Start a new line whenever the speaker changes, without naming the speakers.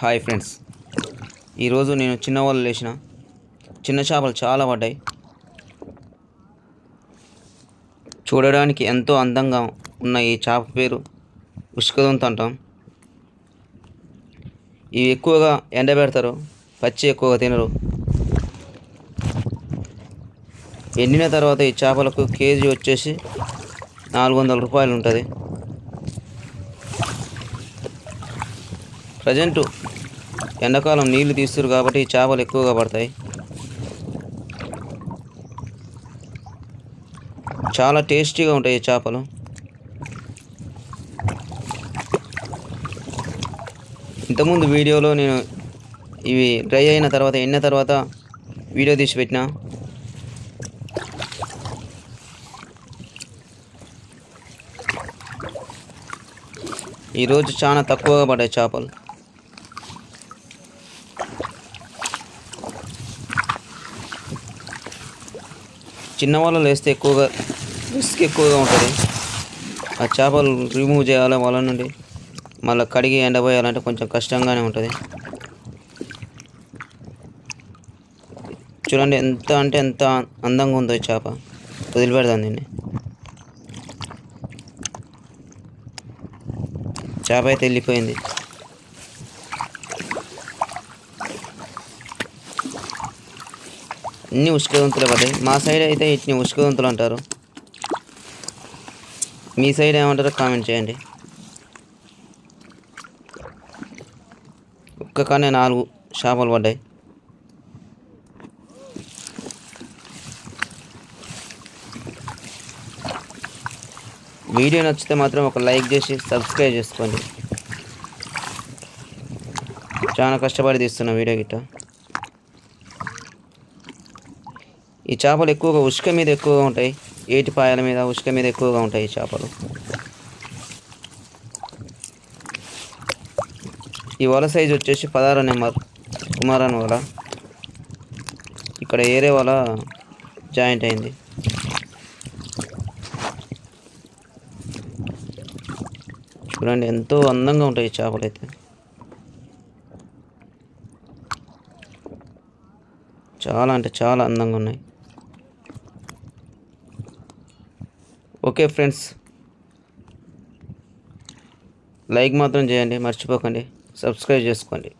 Hi friends. ఈరోజు నేను చిన్న వాళ్ళు లేచిన చిన్న చేపలు చాలా పడ్డాయి. చూడడానికి ఎంతో అందంగా ఉన్న ఈ చేప పేరు ఉష్కదంత అంటాం. ఇవి ఎక్కువగా ఎండబెడతారు పచ్చి ఎక్కువగా తినరు. ఎండిన తర్వాత ఈ చేపలకు కేజీ వచ్చేసి నాలుగు వందల రూపాయలు ఉంటుంది. ప్రజెంట్ ఎండాకాలం నీళ్ళు తీస్తారు కాబట్టి చేపలు ఎక్కువగా పడతాయి. చాలా టేస్టీగా ఉంటాయి చేపలు. ఇంతకుముందు వీడియోలో నేను ఇవి డ్రై అయిన తర్వాత ఎండిన తర్వాత వీడియో తీసి పెట్టిన. ఈరోజు చాలా తక్కువగా పడ్డాయి చేపలు. చిన్న వాళ్ళలో వేస్తే ఎక్కువగా రిస్క్ ఎక్కువగా ఉంటుంది. ఆ చేపలు రిమూవ్ చేయాలి వాళ్ళ నుండి. మళ్ళీ కడిగి ఎండబోయాలంటే కొంచెం కష్టంగానే ఉంటుంది. చూడండి ఎంత అంటే ఎంత అందంగా ఉందో ఈ చేప. వదిలిపెడదాం దీన్ని. చేప అయితే వెళ్ళిపోయింది. అన్ని ఉష్కదంతులే పడ్డాయి. మా సైడ్ అయితే ఇట్ని ఉష్కదంతులు అంటారు. మీ సైడ్ ఏమంటారో కామెంట్ చేయండి. ఒక్క కానీ నాలుగు చేపలు పడ్డాయి. వీడియో నచ్చితే మాత్రం ఒక లైక్ చేసి సబ్స్క్రైబ్ చేసుకోండి. చాలా కష్టపడి తీస్తున్నా వీడియో గిట్ట. ఈ చేపలు ఎక్కువగా ఉసుక మీద ఎక్కువగా ఉంటాయి. ఏటి పాయల మీద ఉసుక మీద ఎక్కువగా ఉంటాయి ఈ చేపలు. ఈ వల సైజ్ వచ్చేసి పదహారు నెంబర్ కుమారన్ వల. ఇక్కడ ఏరే వల జాయింట్ అయింది. చూడండి ఎంతో అందంగా ఉంటాయి ఈ చేపలు అయితే. చాలా అంటే చాలా అందంగా ఉన్నాయి. Okay friends. లైక్ మాత్రం చేయండి మర్చిపోకండి. సబ్స్క్రైబ్ చేసుకోండి.